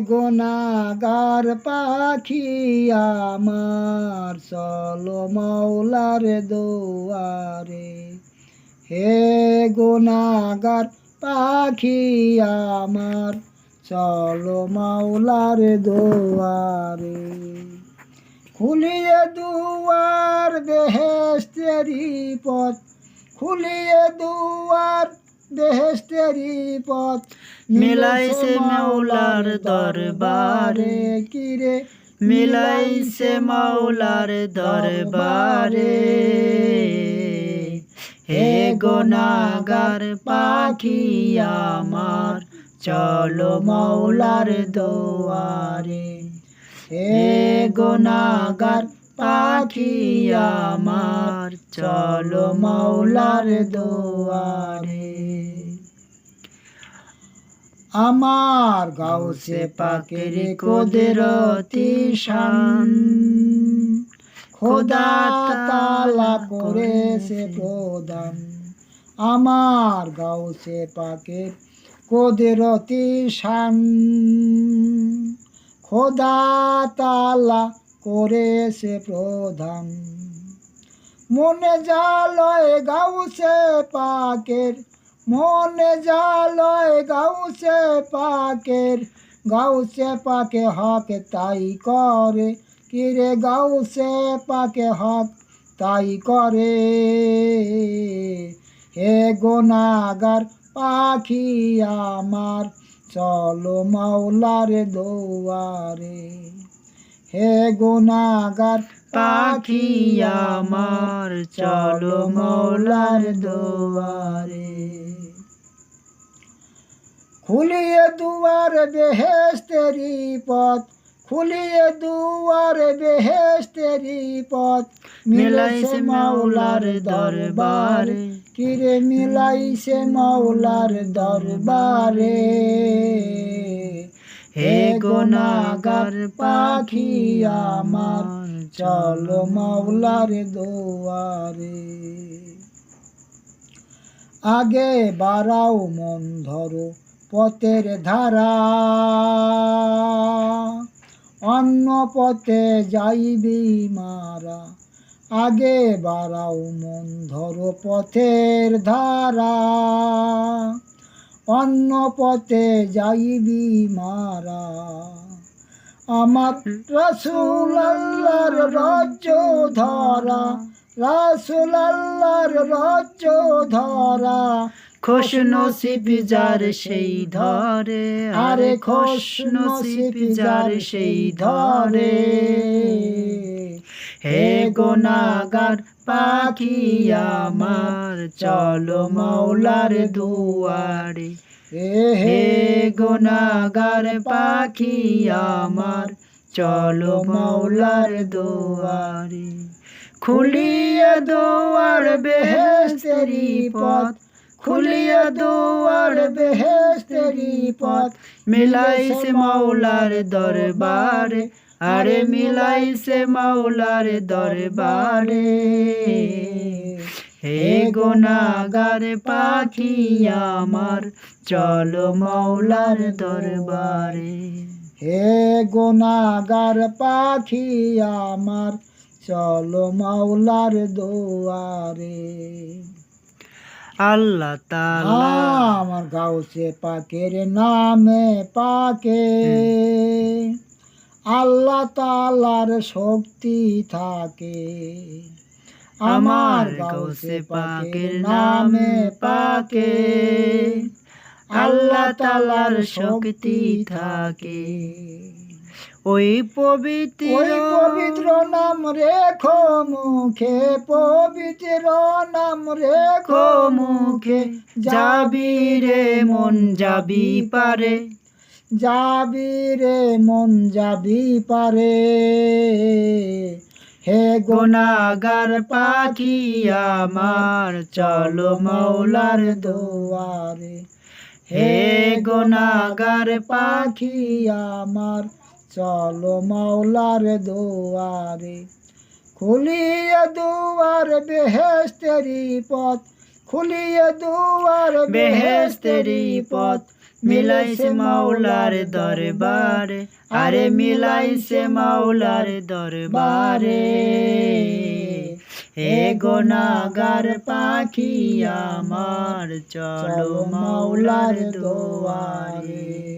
গোনাগার পাখি আমার চলো মাওলার দোয়ারে। হে গোনাগার পাখি আমার চলো মাওলার দোয়ারে। খুলিয়ে দুয়ার বেহেস্তেরি পথ, খুলিয়ে দুয়ার বেহেস্তেরি পথ। মিলাইছে মাওলার দরবারে। কিরে? মিলাইছে মাওলার দরবারে। হে গোনাগার পাখি আমার চলো মাওলার দোয়ারে। হে গোনাগার পাখি আমার চলো মাওলার দোয়ারে। আমার গাউসে পাকের কোদরতি শান। খোদা তালা করেছে প্রদান। আমার গাউসে পাকের কোদরতি শান। খোদা তালা করেছে প্রধান মনে জালয় গাউসে পাকের মনে জালয় গাউসে পাকের, গাউসে পাকে হক তাই করে। কিরে গাউসে পাকে হক তাই করে। হে গোনাগার পাখি আমার, চলো মাওলার দোয়ারে। হে গোনাগার পাখি আমার, চলো মৌলার দোয়ারে। খুলিয়ে দুয়ার বেহেস্তেরি পথ, খুলিয়ে দুয়ার বেহেস্তেরি পথ। মিলাইছে মাওলার দরবারে, কিরে মিলাইছে মাওলার দরবারে। হে গোনাগার পাখি আমার, চলো মাওলার দোয়ারে। আগে বাড়াও মন ধরো পথের ধারা, অন্য পথে যাইবি মারা। আগে বাড়াও মন ধরো পথের ধারা। অন্য পথে যাইবি মারা। আমার রসুল আল্লাহর রজ্জ ধরা রসুল আল্লাহর রজ্জ ধরা খোশ নসিব যার সেই ধরে আরে খোশ নসিব যার সেই ধরে। হে গোনাগার পাখি আমার। চলো মাওলার দুয়ারে। হে গোনাগার পাখি আমার। চলো মাওলার দুয়ারে। খুলিয়ে দোয়ার বেহেস্তেরি পথ। খুলিয়ে দোয়ার বেহেস্তেরি পথ। মিলাইছে মাওলার দরবারে। আরে মিলাইছে মাওলার দরবারে। হে গোনাগার পাখি আমার চলো মাওলার দরবারে। হে গোনাগার পাখি আমার চলো মাওলার দোয়ারে। আল্লাহ তাআলা আমার গাউসে পাকের নামে পাকে আল্লাহ তালার শক্তি থাকে। আমার গৌসে পাকের নামে পাকে। আল্লাহ তালার শক্তি থাকে। ওই পবিত্র ওই পবিত্র নাম রেখো মুখে, পবিত্র নাম রেখো মুখে। যাবি রে মন যাবি পারে। যাবি রে মন যাবি পারে। হে গোনাগার পাখি আমার চলো মাওলার দোয়ারে। হে গোনাগার পাখি আমার চলো মাওলার দোয়ারে। খুলিয়ে দুয়ার বেহেস্তেরি পথ খুলিয়ে দুয়ার বেহেস্তেরি পথ। মিলাইছে মাওলার দরবারে। আরে মিলাইছে মাওলার দরবারে। হে গোনাগার পাখি আমার চলো মাওলার দোয়ারে।